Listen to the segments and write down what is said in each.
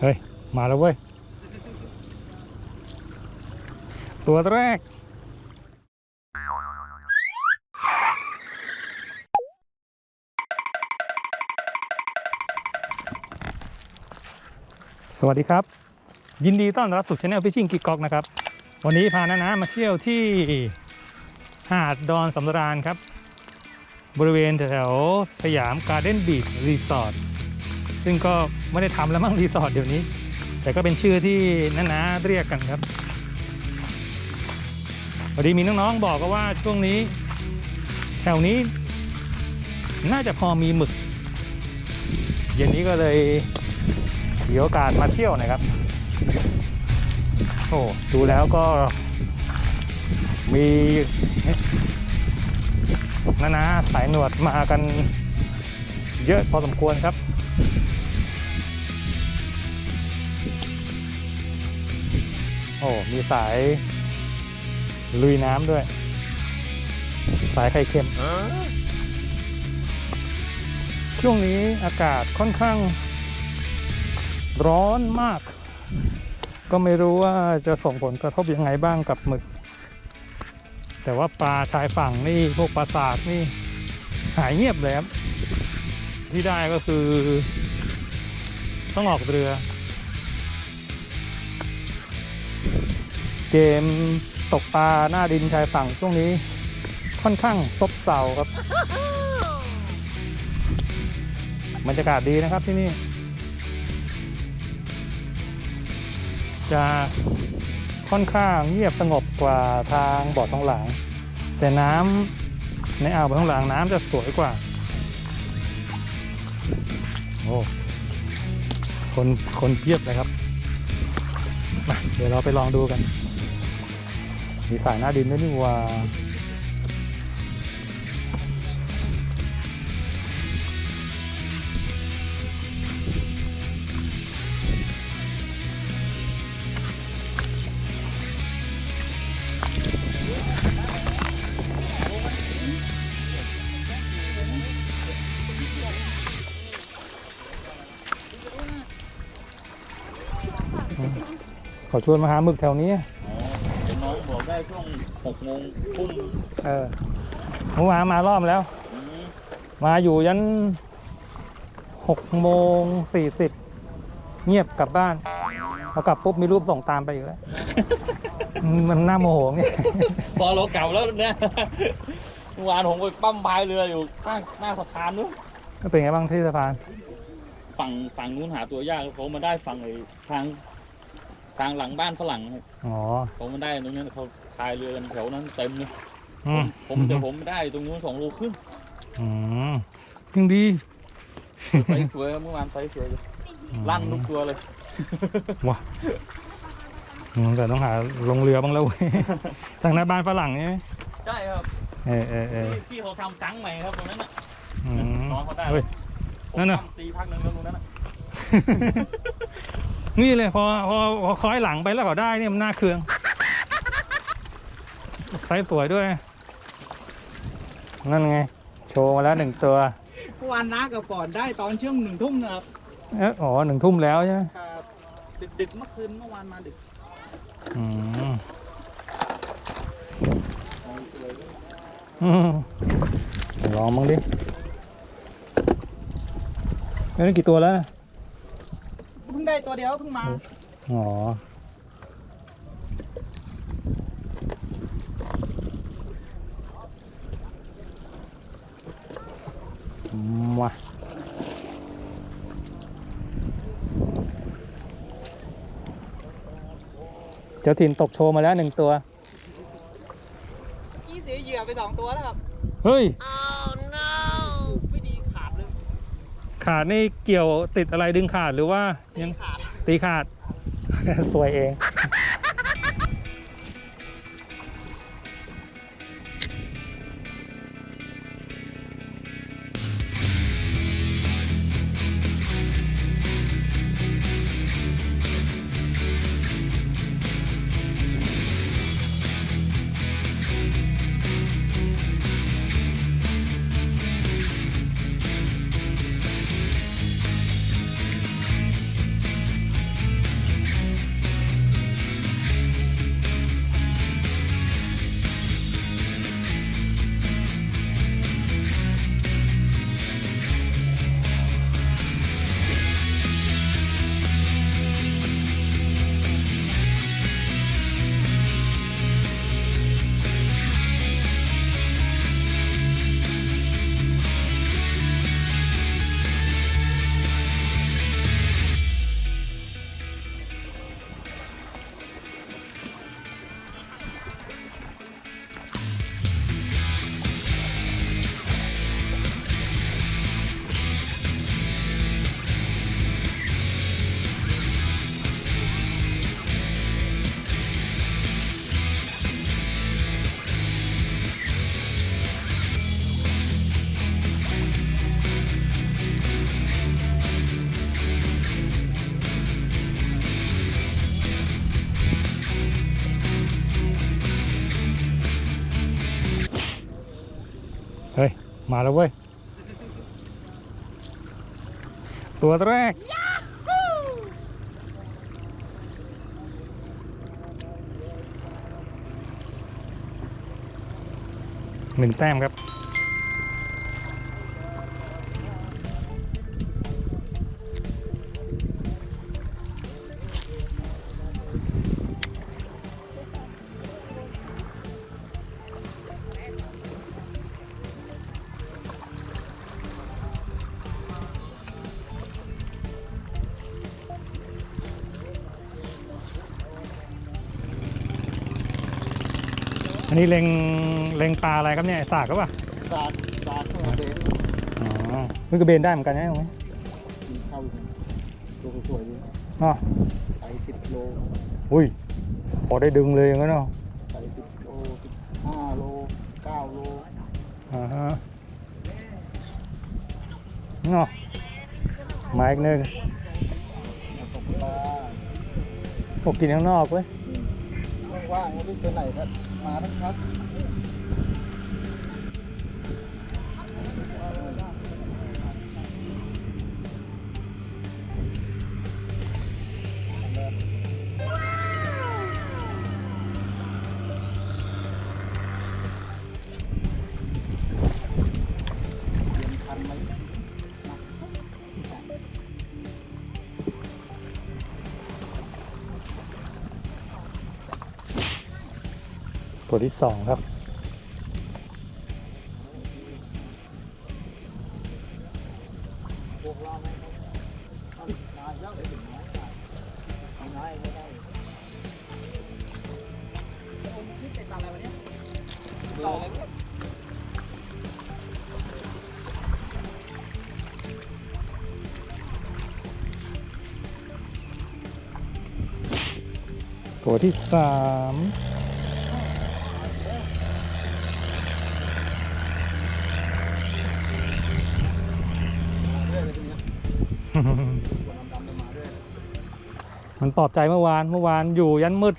เฮ้ย มาแล้วเว้ย ตัวแรก สวัสดีครับ ยินดีต้อนรับสู่ช anel Fishing กิกกอกนะครับ วันนี้พานานะมาเที่ยวที่หาดดอนสำราญครับ บริเวณแถวสยามการ์เด้นบีชรีสอร์ท ซึ่งก็ไม่ได้ทำแล้วมั้งรีสอร์ทเดี๋ยวนี้ แต่ก็เป็นชื่อที่นานาเรียกกันครับพอดีมีน้องๆบอกก็ว่าช่วงนี้ แถวนี้ น่าจะพอมีหมึก เย็นนี้ก็เลยมีโอกาสมาเที่ยวนะครับ โอ้ดูแล้วก็มีนานาสายหนวดมากันเยอะพอสมควรครับ อ้มีสายลุยน้ำด้วย สายไข่เค็ม ช่วงนี้อากาศค่อนข้างร้อนมาก ก็ไม่รู้ว่าจะส่งผลกระทบยังไงบ้างกับหมึก แต่ว่าปลาชายฝั่งนี่พวกปลาสากนี่หายเงียบเลยครับที่ได้ก็คือ ต้องออกเรือ เกมตกปลาหน้าดินชายฝั่งช่วงนี้ค่อนข้างซบเซาครับบรรยากาศดีนะครับที่นี่ จะค่อนข้างเงียบสงบกว่าทางบ่อทองหลาง แต่น้ำในอ่าวบ่อทองหลางน้ำจะสวยกว่าโอ้คนคนเพียบเลยครับ เดี๋ยวเราไปลองดูกัน มีสายหน้าดินด้วยนี่ว่าขอชวนมาหาหมึกแถวนี้ ได้ช่วงหกโมงทุ่มเออเมื่อวานมารอบแล้ว อืมมาอยู่ยันหกโมงสี่สิบเงียบกลับบ้านพอกลับปุ๊บมีรูปส่งตามไปอีกแล้ว มันน่าโมโหไง พอเราเก่าแล้วเนี่ยเมื่อวานผมไปปั้มพายเรืออยู่ข้างหน้าสะพานนู้นก็เป็นไงบ้างที่สะพาน ฝั่งฝั่งนู้นหาตัวยากเขามาได้ฝั่งไอ้ทาง ทางหลังบ้านฝรั่งครับอ๋อ เขามาได้ตรงนั้นเขา พายเรือกันแถวนั้นเต็มเลยอืผมมผมแต่ผมไม่ได้ตรงนู้นสองโลครึ่งอืมยังดีไซส์สวยครับเมื่อวานไซส์สวยเลยลั่นทุกตัวเลยว้าอืมแต่ต้องหาลงเรือบ้างแล้วเว้ยทางหน้าบ้านฝรั่งใช่ไหมใช่ครับเออเออเออที่ที่เขาทำซังใหม่ครับตรงนั้นน่ะอืมน้องเขาได้เฮ้ยผมนั่นน่ะทำตีพักหนึ่งแล้วตรงนั้นน่ะนี่เลยพอพอพอคล้อยหลังไปแล้วก็ได้เนี่ยมันน่าเคือง ไซส์สวยด้วย นั่นไง โชว์มาแล้วหนึ่งตัวเมื่อวานน้ากับก่อนได้ตอนช่วงหนึ่งทุ่มนะครับเอะอ๋อหนึ่งทุ่มแล้วใช่ไหมครับดึกดึกๆเมื่อคืนเมื่อวานมาดึกอืมอืมลองบ้างดิเอ้ยนี่กี่ตัวแล้วนะเพิ่งได้ตัวเดียวเพิ่งมา อ๋อ มา เจ้าถิ่นตกโชว์มาแล้วหนึ่งตัวกี้เสียเหยื่อไปสองตัวแล้วครับ เฮ้ยไม่ดีขาดเลยขาดนี่เกี่ยวติดอะไรดึงขาดหรือว่าตียังขาดตีขาด สวยเอง มาแล้วเว้ย ตัวแรก หนึ่งแต้มครับ อันนี้เล็งเล็งปลาอะไรครับเนี่ยสากก็ปล่ะสาดสาดเข้ามาเบนอ๋อนี่ก็เบนได้เหมือนกันใช่ไหมมีเข้าตัวสวยๆดีอ๋อใส่สิบโลอุ้ยพอได้ดึงเลยอย่างนั้นเนาะใส่สิบโลสิบห้าโลเก้าโลอ่าฮะเนาะมาอีกหนึ่งแล้วตกปลาพวกกินข้างนอกเว้ยว่างๆไม่รู้ไปไหนก็ มาแล้วครับ ตัวที่สองครับ ตัวที่สาม ปลอบใจเมื่อวานเมื่อวานอยู่ยันมืด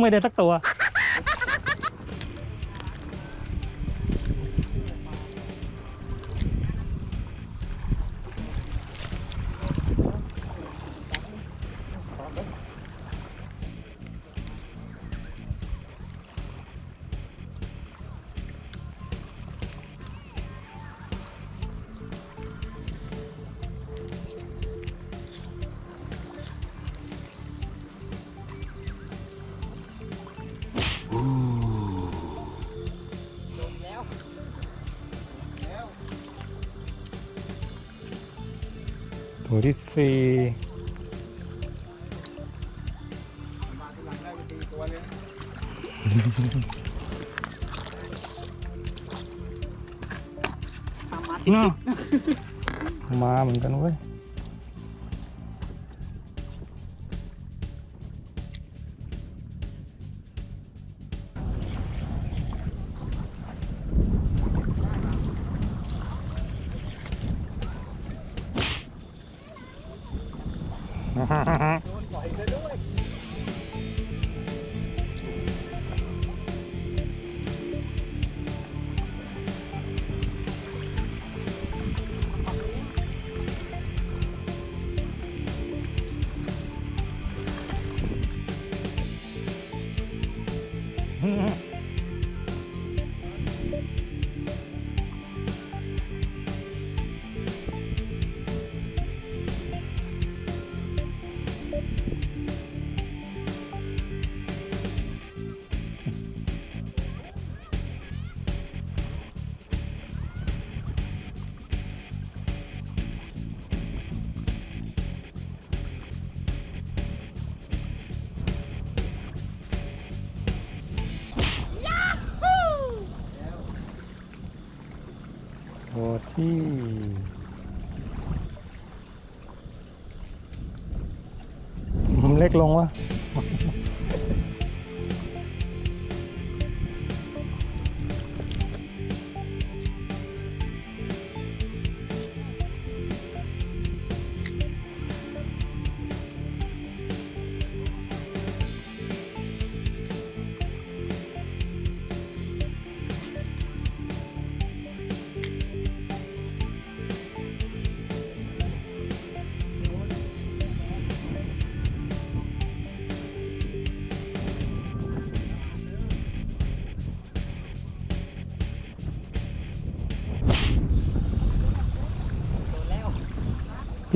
ไม่ได้สักตัวแล้ว มาทีหลังได้ไปสี่ตัวเลยตามมาติดเนาะมาเหมือนกันเว้ย ที่ มันเล็กลงวะ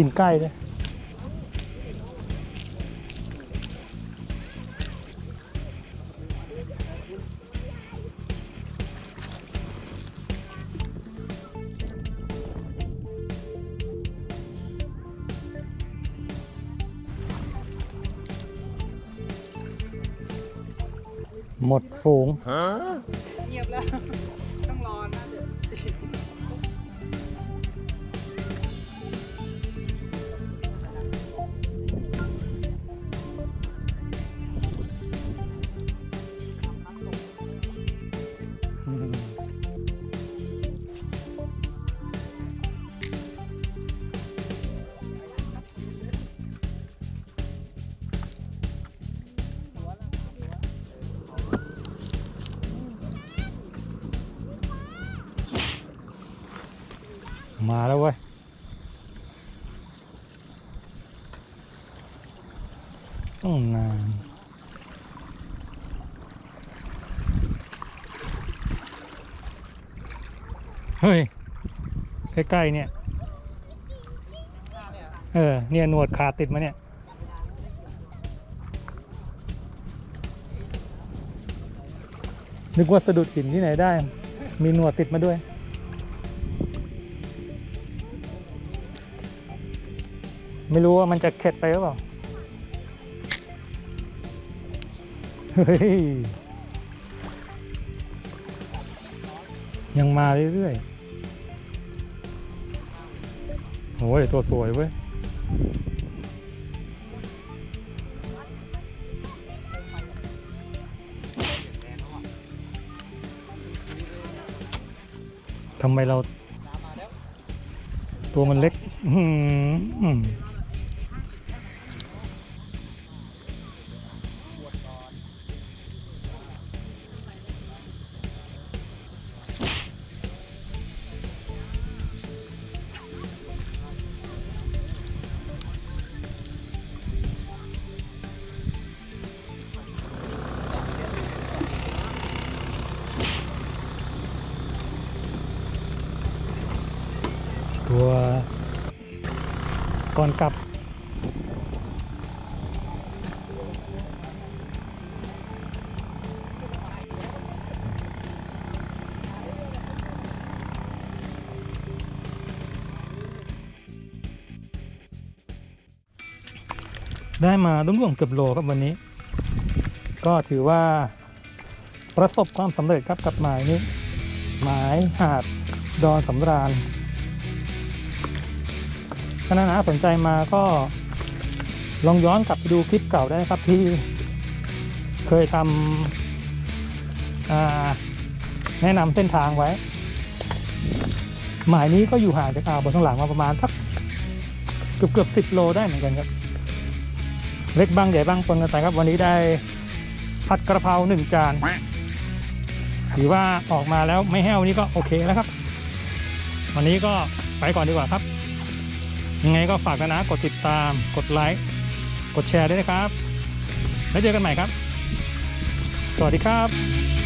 กินใกล้เลยหมดฝูงเมาแล้วเว้ยต้องนานเฮ้ย ใกล้ ๆ เนี่ย เออ เนี่ย หนวดขาติดมาเนี่ย นึกว่าสะดุดหินที่ไหนได้ มีหนวดติดมาด้วย ไม่รู้ว่ามันจะเข็ดไปหรือเปล่า เฮ้ย ยังมาเรื่อยๆโอ้ย ตัวสวยเว้ย ทำไมเรา ตัวมันเล็ก อื้อ ก่อนกลับ ได้มาร่วมๆเกือบโลครับวันนี้ ก็ถือว่าประสบความสำเร็จครับกับหมายนี้ หมายหาดดอนสำราญ ถ้านานาสนใจมาก็ลองย้อนกลับไปดูคลิปเก่าได้นะครับที่เคยทำแนะนำเส้นทางไว้ หมายนี้ก็อยู่ห่างจากอ่าวบนข้างหลังมาประมาณสักเกือบเกือบสิบโลได้เหมือนกันครับ เล็กบ้างใหญ่บ้างปนกันไปครับวันนี้ได้ผัดกระเพราหนึ่งจานถือว่าออกมาแล้วไม่แห้วนี่ก็โอเคแล้วครับ วันนี้ก็ไปก่อนดีกว่าครับ ยังไงก็ฝากนะนะกดติดตาม กดไลค์ กดแชร์ด้วยนะครับ แล้วเจอกันใหม่ครับ สวัสดีครับ